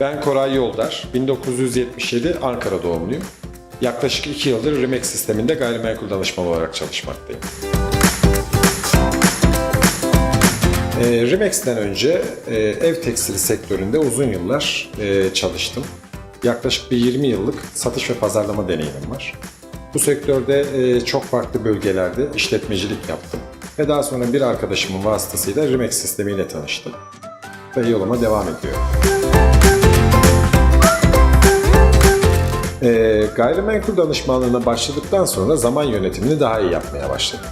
Ben Koray Yoldar, 1977 Ankara doğumluyum. Yaklaşık 2 yıldır Remax sisteminde gayrimenkul danışmanı olarak çalışmaktayım. E, Remax'ten önce e, ev tekstili sektöründe uzun yıllar e, çalıştım. Yaklaşık bir 20 yıllık satış ve pazarlama deneyimim var. Bu sektörde e, çok farklı bölgelerde işletmecilik yaptım. Ve daha sonra bir arkadaşımın vasıtasıyla Remax sistemiyle tanıştım. Ve yoluma devam ediyorum. E, gayrimenkul danışmanlığına başladıktan sonra zaman yönetimini daha iyi yapmaya başladım.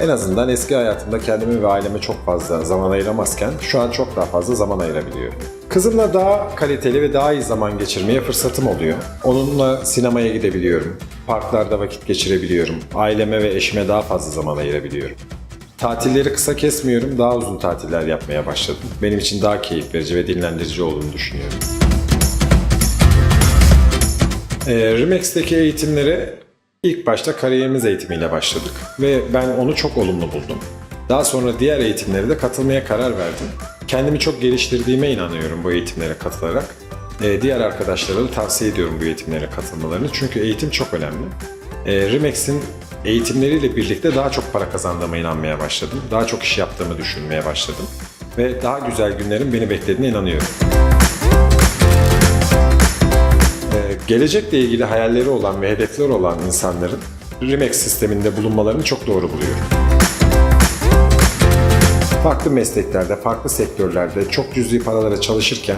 En azından eski hayatımda kendime ve aileme çok fazla zaman ayıramazken şu an çok daha fazla zaman ayırabiliyorum. Kızımla daha kaliteli ve daha iyi zaman geçirmeye fırsatım oluyor. Onunla sinemaya gidebiliyorum, parklarda vakit geçirebiliyorum, aileme ve eşime daha fazla zaman ayırabiliyorum. Tatilleri kısa kesmiyorum, daha uzun tatiller yapmaya başladım. Benim için daha keyif verici ve dinlendirici olduğunu düşünüyorum. E, Remax'teki eğitimlere ilk başta kariyerimiz eğitimiyle başladık ve ben onu çok olumlu buldum. Daha sonra diğer eğitimlere de katılmaya karar verdim. Kendimi çok geliştirdiğime inanıyorum bu eğitimlere katılarak. E, diğer arkadaşlara da tavsiye ediyorum bu eğitimlere katılmalarını çünkü eğitim çok önemli. E, Remax'in eğitimleriyle birlikte daha çok para kazandığıma inanmaya başladım. Daha çok iş yaptığımı düşünmeye başladım. Ve daha güzel günlerin beni beklediğine inanıyorum. Ee, gelecekle ilgili hayalleri olan ve hedefleri olan insanların Remax sisteminde bulunmalarını çok doğru buluyorum. Farklı mesleklerde, farklı sektörlerde çok cüzi paralara çalışırken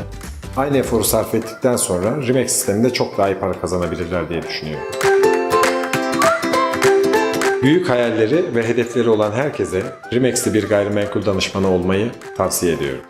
aynı eforu sarf ettikten sonra Remax sisteminde çok daha iyi para kazanabilirler diye düşünüyorum. Büyük hayalleri ve hedefleri olan herkese Remax'te bir gayrimenkul danışmanı olmayı tavsiye ediyorum.